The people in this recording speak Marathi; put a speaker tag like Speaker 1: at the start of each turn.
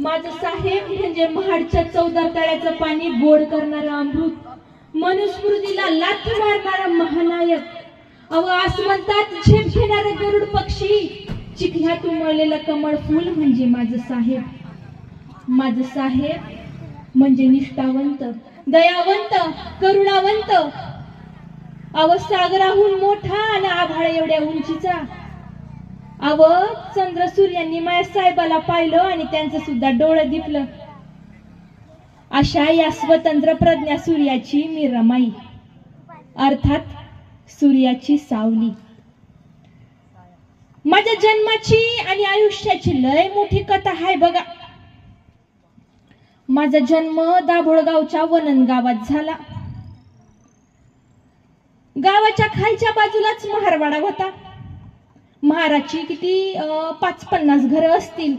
Speaker 1: माझं साहेब म्हणजे महाडच्या चौदा तळ्याचं पाणी गोड करणारा अमृत. मनुस्मृतीला लाथ मारणारा महानायक. अव आसमंतात झेप घेणारा गरुड पक्षी. चिखल्यात उमळलेलं कमळ फुल म्हणजे माझं साहेब. माझं साहेब म्हणजे निष्ठावंत दयावंत करुणावंत. अव सागराहून मोठा आणि आभाळ एवढ्या उंचीचा. अव चंद्र सूर्यांनी माझ्या साहेबाला पाहिलं आणि त्यांचं सुद्धा डोळं दिपलं. अशा या स्वतंत्र प्रज्ञा सूर्याची मी रमाई अर्थात सूर्याची सावली. माझ्या जन्माची आणि आयुष्याची लय मोठी कथा आहे बघा. माझा जन्म दाभोळगावच्या वनन गावात झाला. गावाच्या खालच्या बाजूलाच महारवाडा होता. महाराजची किती पाच पन्नास घरं असतील.